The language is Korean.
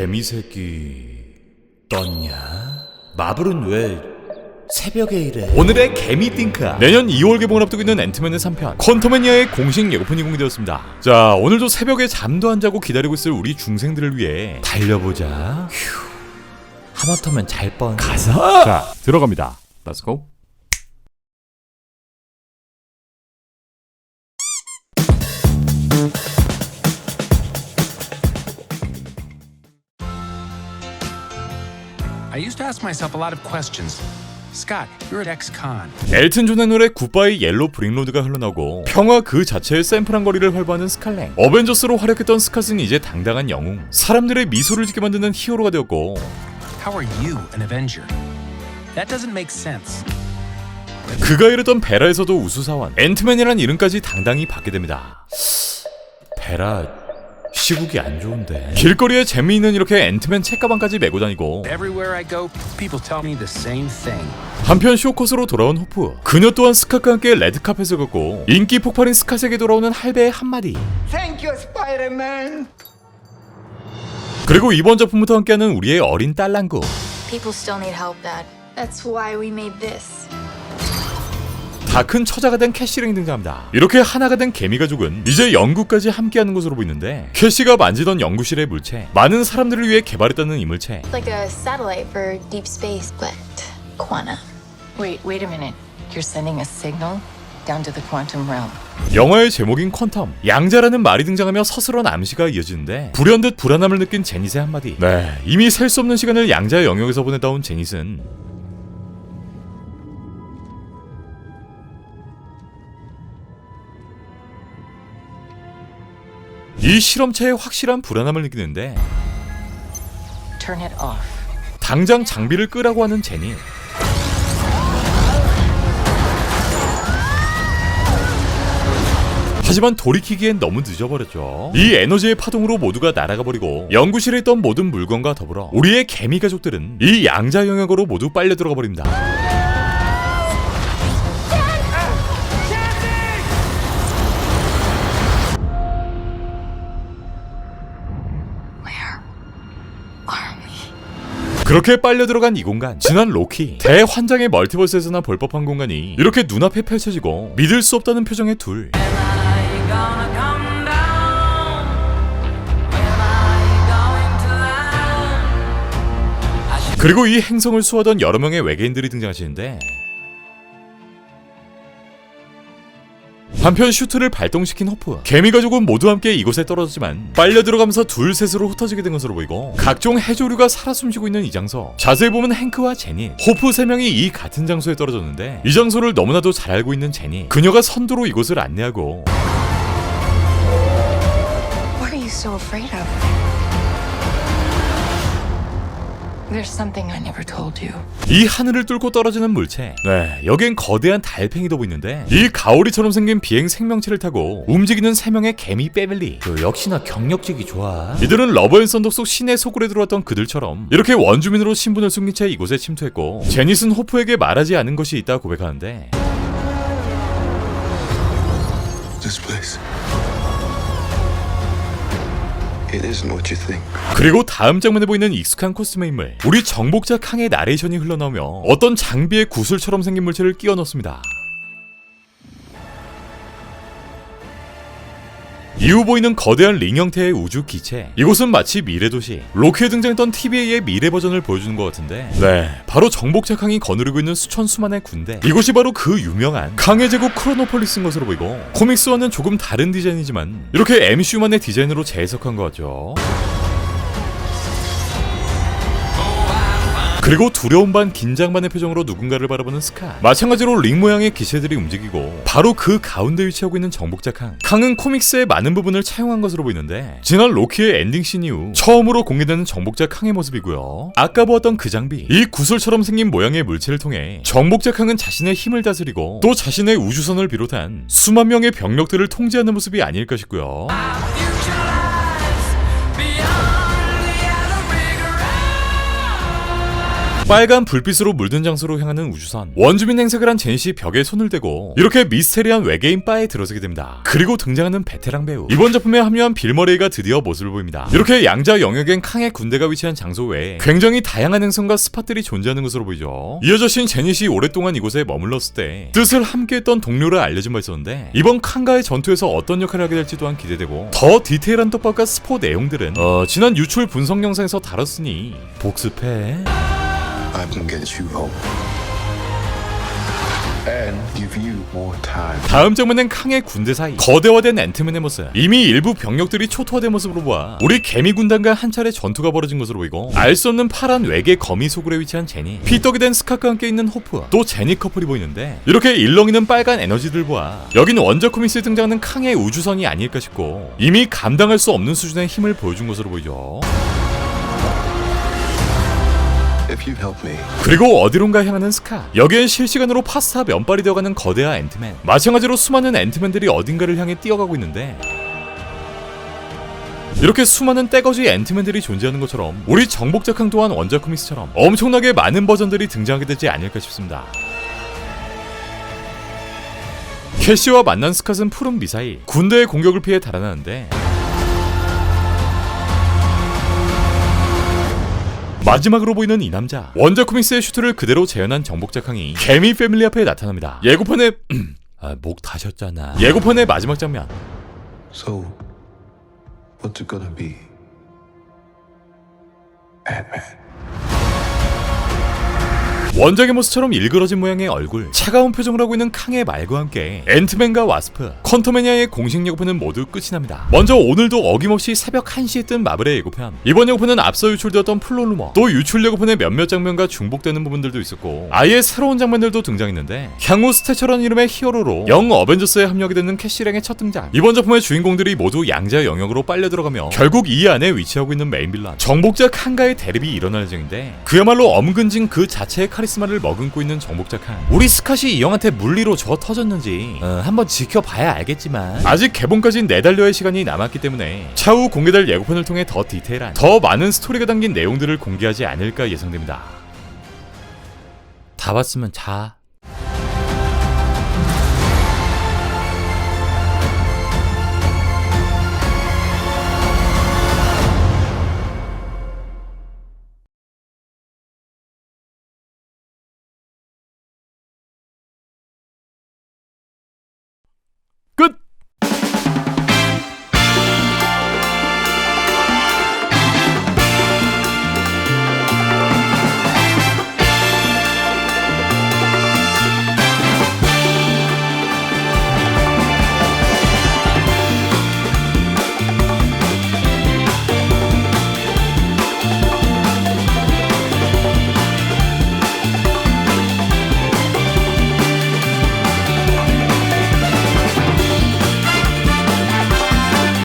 개미 새끼 떴냐? 마블은 왜 새벽에 이래? 오늘의 개미 띵카 내년 2월 개봉을 앞두고 있는 앤트맨의 3편 퀀텀애니아의 공식 예고편이 공개되었습니다 자 오늘도 새벽에 잠도 안 자고 기다리고 있을 우리 중생들을 위해 달려보자 휴 하마터면 잘뻔 가서 자, 들어갑니다. Let's go. I used to ask myself a lot of questions. Scott, you're at ex-con. 엘튼 존의 노래 굿바이 옐로 브릭로드가 흘러나오고 평화 그 자체의 샘플한 거리를 활보하는 스칼렛 어벤져스로 활약했던 스캇은 이제 당당한 영웅 사람들의 미소를 짓게 만드는 히어로가 되었고 How are you an Avenger? That doesn't make sense. 그가 이르던 베라에서도 우수사원 앤트맨이란 이름까지 당당히 받게 됩니다 베라 시국이 안 좋은데 길거리에 재미있는 이렇게 앤트맨 책가방까지 메고 다니고 Everywhere I go, people tell me the same thing. 한편 쇼컷으로 돌아온 호프 그녀 또한 스캇과 함께 레드카펫을 걷고 인기 폭발인 스캇에게 돌아오는 할배의 한마디 Thank you, Spider-Man. 그리고 이번 작품부터 함께하는 우리의 어린 딸랑구 People still need help, Dad. That's why we made this. 다 큰 처자가 된 캐시랭이 등장합니다. 이렇게 하나가 된 개미 가족은 이제 영구까지 함께하는 것으로 보이는데 캐시가 만지던 연구실의 물체, 많은 사람들을 위해 개발했다는 이 물체. Like a satellite for deep space, but quantum. Wait, wait a minute. You're sending a signal down to the quantum realm. 영화의 제목인 퀀텀, 양자라는 말이 등장하며 서스런 암시가 이어지는데 불현듯 불안함을 느낀 제닛의 한마디. 네, 이미 셀 수 없는 시간을 양자의 영역에서 보내다 온 제닛은 이 실험체의 확실한 불안함을 느끼는데 Turn it off. 당장 장비를 끄라고 하는 제니. 하지만 돌이키기엔 너무 늦어버렸죠. 이 에너지의 파동으로 모두가 날아가 버리고 연구실에 있던 모든 물건과 더불어 우리의 개미 가족들은 이 양자 영역으로 모두 빨려 들어가 버립니다. 그렇게 빨려 들어간 이 공간 지난 로키. 대환장의 멀티버스에서나 볼 법한 공간이 이렇게 눈앞에 펼쳐지고 믿을 수 없다는 표정의 둘. 그리고 이 행성을 수하던 여러 명의 외계인들이 등장하시는데 한편 슈트를 발동시킨 호프 개미 가족은 모두 함께 이곳에 떨어졌지만 빨려 들어가면서 둘 셋으로 흩어지게 된 것으로 보이고 각종 해조류가 살아 숨쉬고 있는 이 장소. 자세히 보면 행크와 제니. 호프 세 명이 이 같은 장소에 떨어졌는데 이 장소를 너무나도 잘 알고 있는 제니. 그녀가 선두로 이곳을 안내하고 What are you so afraid of? There's something I never told you. 이 하늘을 뚫고 떨어지는 물체. 네, 여긴 거대한 달팽이도 보이는데 이 가오리처럼 생긴 비행 생명체를 타고 움직이는 세 명의 개미 패밀리. 그 역시나 경력직이 좋아. 이들은 러버앤썬더 속 신의 소굴에 들어왔던 그들처럼 이렇게 원주민으로 신분을 숨긴 채 이곳에 침투했고 제닛은 호프에게 말하지 않은 것이 있다 고백하는데 This place. 그리고 다음 장면에 보이는 익숙한 코스튬의 인물. 우리 정복자 캉의 나레이션이 흘러나오며 어떤 장비의 구슬처럼 생긴 물체를 끼워 넣습니다 이후 보이는 거대한 링 형태의 우주 기체. 이곳은 마치 미래 도시. 로키에 등장했던 TVA의 미래 버전을 보여주는 것 같은데. 네. 바로 정복자 캉이 거느리고 있는 수천 수만의 군대. 이곳이 바로 그 유명한 강의 제국 크로노폴리스인 것으로 보이고 코믹스와는 조금 다른 디자인이지만 이렇게 MCU만의 디자인으로 재해석한 것 같죠 그리고 두려움 반 긴장 반의 표정으로 누군가를 바라보는 스카. 마찬가지로 링 모양의 기체들이 움직이고 바로 그 가운데 위치하고 있는 정복자 캉. 캉은 코믹스의 많은 부분을 차용한 것으로 보이는데 지난 로키의 엔딩 씬 이후 처음으로 공개되는 정복자 캉의 모습이고요. 아까 보았던 그 장비, 이 구슬처럼 생긴 모양의 물체를 통해 정복자 캉은 자신의 힘을 다스리고 또 자신의 우주선을 비롯한 수만 명의 병력들을 통제하는 모습이 아닐까 싶고요. 빨간 불빛으로 물든 장소로 향하는 우주선. 원주민 행색을 한 제닛이 벽에 손을 대고 이렇게 미스테리한 외계인 바에 들어서게 됩니다. 그리고 등장하는 베테랑 배우. 이번 작품에 합류한 빌 머레이가 드디어 모습을 보입니다. 이렇게 양자 영역엔 캉의 군대가 위치한 장소 외에 굉장히 다양한 행성과 스팟들이 존재하는 것으로 보이죠. 이 여자신 제닛이 오랫동안 이곳에 머물렀을 때 뜻을 함께했던 동료를 알려준 바 있었는데 이번 칸과의 전투에서 어떤 역할을 하게 될지 또한 기대되고 더 디테일한 떡밥과 스포 내용들은 어, 지난 유출 분석 영상에서 다뤘으니 복습해 I can get you home. 다음 장면엔 캉의 군대 사이. 거대화된 앤트맨의 모습. 이미 일부 병력들이 초토화된 모습으로 보아. 우리 개미 군단과 한 차례 전투가 벌어진 것으로 보이고 알 수 없는 파란 외계 거미 소굴에 위치한 제니. 피떡이 된 스카과 함께 있는 호프. 또 제니 커플이 보이는데 이렇게 일렁이는 빨간 에너지들 보아. 여긴 원작 코믹스에 등장하는 캉의 우주선이 아닐까 싶고 이미 감당할 수 없는 수준의 힘을 보여준 것으로 보이죠 그리고 어디론가 향하는 스카. 여기엔 실시간으로 파스타 면발이 되어가는 거대한 앤트맨. 마찬가지로 수많은 앤트맨들이 어딘가를 향해 뛰어가고 있는데 이렇게 수많은 떼거지 앤트맨들이 존재하는 것처럼 우리 정복작항 또한 원작 코믹스처럼 엄청나게 많은 버전들이 등장하게 되지 않을까 싶습니다. 캐시와 만난 스캇은 푸른 미사일 군대의 공격을 피해 달아나는데 마지막으로 보이는 이 남자 원작 코믹스의 슈트를 그대로 재현한 정복작항이 개미 패밀리 앞에 나타납니다 예고편의 아, 목 다셨잖아 예고편의 마지막 장면 so what's it gonna be? Ant-Man. 원작의 모습처럼 일그러진 모양의 얼굴 차가운 표정을 하고 있는 캉의 말과 함께 앤트맨과 와스프 퀀텀매니아의 공식 예고편은 모두 끝이 납니다. 먼저 오늘도 어김없이 새벽 1시에 뜬 마블의 예고편. 이번 예고편은 앞서 유출되었던 플로루머 또 유출 예고편의 몇몇 장면과 중복되는 부분들도 있었고 아예 새로운 장면들도 등장했는데 향후 스태처라는 이름의 히어로로 영 어벤져스에 합류하게 되는 캐시랭의 첫 등장. 이번 작품의 주인공들이 모두 양자 영역으로 빨려 들어가며 결국 이 안에 위치하고 있는 메인 빌런 정복자 칸과의 대립이 일어날 예정인데 그야말로 엄근진 그 자체의 카리스마를 머금고 있는 정복자 칸 우리 스캇이 이 형한테 물리로 저 터졌는지 어, 한번 지켜봐야 알겠지만. 아직 개봉까지 네달려의 시간이 남았기 때문에 차후 공개될 예고편을 통해 더 디테일한 더 많은 스토리가 담긴 내용들을 공개하지 않을까 예상됩니다. 다 봤으면 자